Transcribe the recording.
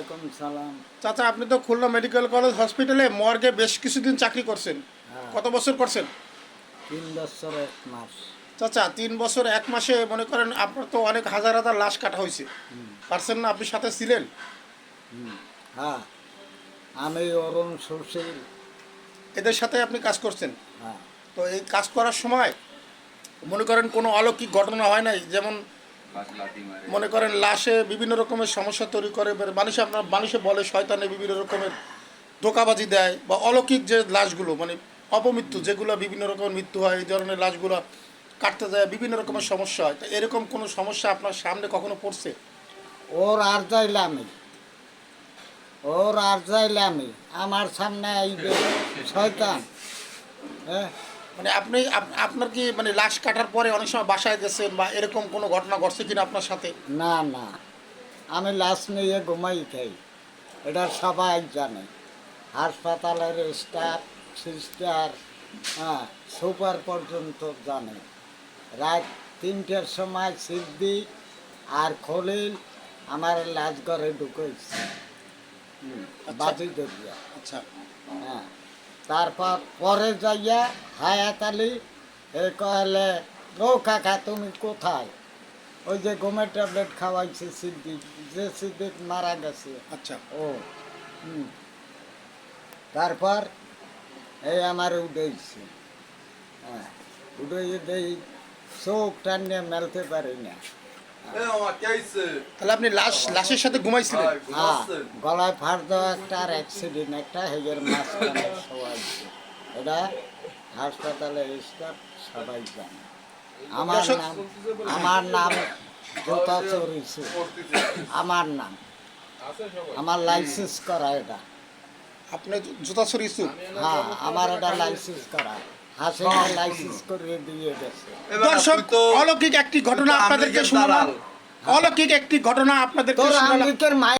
ওয়ালাইকুম সালাম। চাচা আপনি তো খুলনা মেডিকেল কলেজ হসপিটালে মর্গে বেশ কিছুদিন চাকরি করছেন। হ্যাঁ। কত বছর করছেন? তিন বছর এক মাস। চাচা তিন বছর এক মাসে মনে করেন আপনার তো অনেক হাজার হাজার লাশ কাটা হয়েছে। পারছেন না আপনি সাথে ছিলেন? হ্যাঁ। আমি অরুণ সুশীল এদের সাথে আপনি কাজ করছেন? হ্যাঁ। তো এই কাজ করার সময় মনে করেন কোনো অলৌকিক ঘটনা হয় নাই? যেমন মনে করেন লাশে বিভিন্ন রকমের সমস্যা তৈরি করে বা মানুষে আপনার, মানুষে বলে শয়তানে বিভিন্ন রকমের ধোকাবাজি দেয় বা অলৌকিক যে লাশগুলো মানে অপমৃত্যু, যেগুলো বিভিন্ন রকমের মৃত্যু হয়, এই ধরনের লাশগুলো কাটতে যায়, বিভিন্ন রকমের সমস্যা হয়। তো এরকম কোনো সমস্যা আপনার সামনে কখনো পড়ছে? ওর আর যাইলে আমি ওর আর যাইলে আমি আমার সামনে আইবে শয়তান। হ্যাঁ? মানে আপনি আপনার কি মানে লাশ কাটার পরে অনেক সময় বাসায় গেছেন বা এরকম কোনো ঘটনা ঘটছে কিনা আপনার সাথে? না না। আমি লাশ নিয়ে ঘুমাই খাই। এটা সবাই জানে। হাসপাতালের স্টাফ সিস্টার হ্যাঁ সুপার পর্যন্ত জানে। রাত তিনটের সময় সিদ্দিক আর খলিল আমার লাশ ঘরে ঢুকেছে। হুম, বাজি ধরিয়া। আচ্ছা। হ্যাঁ। তারপর পরে যাইয়া হায়াত আলী এ কহলে ও কাকা তুমি কোথায়? ওই যে ঘুমের ট্যাবলেট খাওয়াইছে সিদ্দিক যে সিদ্দিক মারা গেছে। আচ্ছা। ও হুম। তারপর এই আমার উঠেছে হ্যাঁ উঠে দেই চোখ টানিয়ে মেলতে পারি না। তাহলে আপনি লাশ লাশের সাথে ঘুমাইছিলেন? হ্যাঁ গলায় ফাড় দেওয়া একটা আর অ্যাক্সিডেন্ট একটা হেগের মাঝখানে সবাইছে এটা হাসপাতালে স্টাফ সবাই জানে। আমার নাম আমার নাম জোতা চরিছে আমার নাম। আমার লাইসেন্স করা এটা। আপনি জুতা সরিয়েছেন হ্যাঁ আমার এটা লাইসেন্স করা। হাসিনা লাইসেন্স করে দিয়ে গেছে। দর্শক অলৌকিক একটি ঘটনা আপনাদেরকে শুনলাম। অলৌকিক একটি ঘটনা আপনাদেরকে শোনালাম।